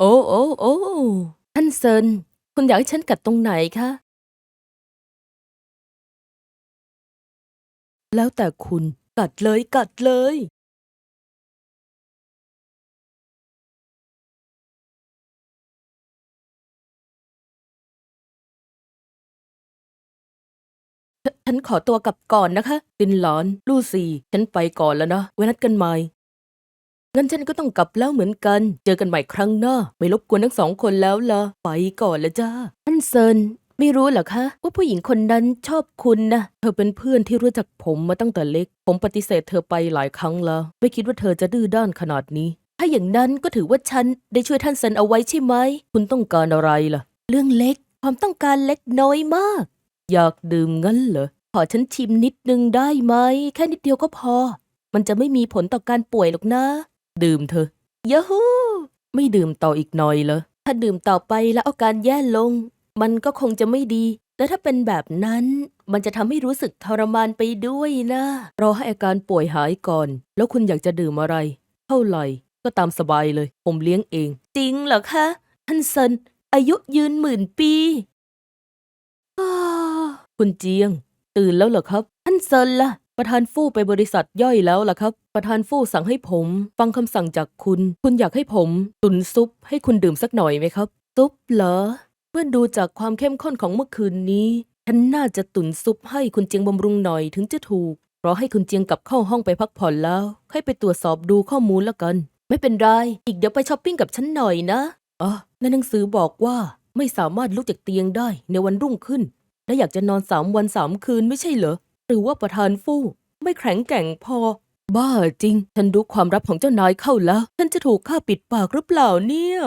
โอ้โอ้โอ้ท่านเซิน คุณอยากให้ฉันกัดตรงไหนคะ แล้วแต่คุณกัดเลยกัดเลย ฉันขอตัวกลับก่อนนะคะตินหลอน ลูซี่ฉันไปก่อนแล้วนะ ไว้นัดกันใหม่ งั้นฉันก็ต้องกลับแล้วเหมือนกัน เจอกันใหม่ครั้งหน้า ไม่รบกวนทั้งสองคนแล้วละไปก่อนละจ้าท่านเซินไม่รู้เหรอคะว่าผู้หญิงคนนั้นชอบคุณนะเธอเป็นเพื่อนที่รู้จักผมมาตั้งแต่เล็ก ผมปฏิเสธเธอไปหลายครั้งแล้ว ไม่คิดว่าเธอจะดื้อด้านขนาดนี้ ถ้าอย่างนั้นก็ถือว่าฉันได้ช่วยท่านเซินเอาไว้ใช่ไหม คุณต้องการอะไรล่ะ เรื่องเล็ก ความต้องการเล็กน้อยมาก อยากดื่มงั้นเหรอ ขอฉันชิมนิดนึงได้ไหม แค่นิดเดียวก็พอ มันจะไม่มีผลต่อการป่วยหรอกนะ ดื่มเถอะยาฮูไม่ดื่มต่ออีกหน่อยเหรอ ถ้าดื่มต่อไปแล้วอาการแย่ลง มันก็คงจะไม่ดีแต่ถ้าเป็นแบบนั้น มันจะทำให้รู้สึกทรมานไปด้วยนะ รอให้อาการป่วยหายก่อน แล้วคุณอยากจะดื่มอะไร เท่าไหร่ ก็ตามสบายเลย ผมเลี้ยงเอง จริงเหรอคะ ท่านเซิน อายุยืนหมื่นปีคุณเจียง ตื่นแล้วเหรอครับ ท่านเซินล่ะ ประธานฟู่ไปบริษัทย่อยแล้วล่ะครับ ประธานฟู่สั่งให้ผม ฟังคำสั่งจากคุณ คุณอยากให้ผม ตุนซุปให้คุณดื่มสักหน่อยไหมครับ ซุปเหรอ เมื่อดูจากความเข้มข้นของเมื่อคืนนี้ฉันน่าจะตุนซุปให้คุณเจียงบำรุงหน่อยถึงจะถูกรอให้คุณเจียงกลับเข้าห้องไปพักผ่อนแล้วค่อยไปตรวจสอบดูข้อมูลแล้วกัน ไม่เป็นไร อีกเดี๋ยวไปช้อปปิ้งกับฉันหน่อยนะอ๋อในหนังสือบอกว่าไม่สามารถลุกจากเตียงได้ในวันรุ่งขึ้น และอยากจะนอนสามวันสามคืนไม่ใช่เหรอ หรือว่าประธานฟู่ไม่แข็งแกร่งพอ บ้าจริง ฉันรู้ความลับของเจ้านายเข้าแล้ว ฉันจะถูกฆ่าปิดปากหรือเปล่าเนี่ย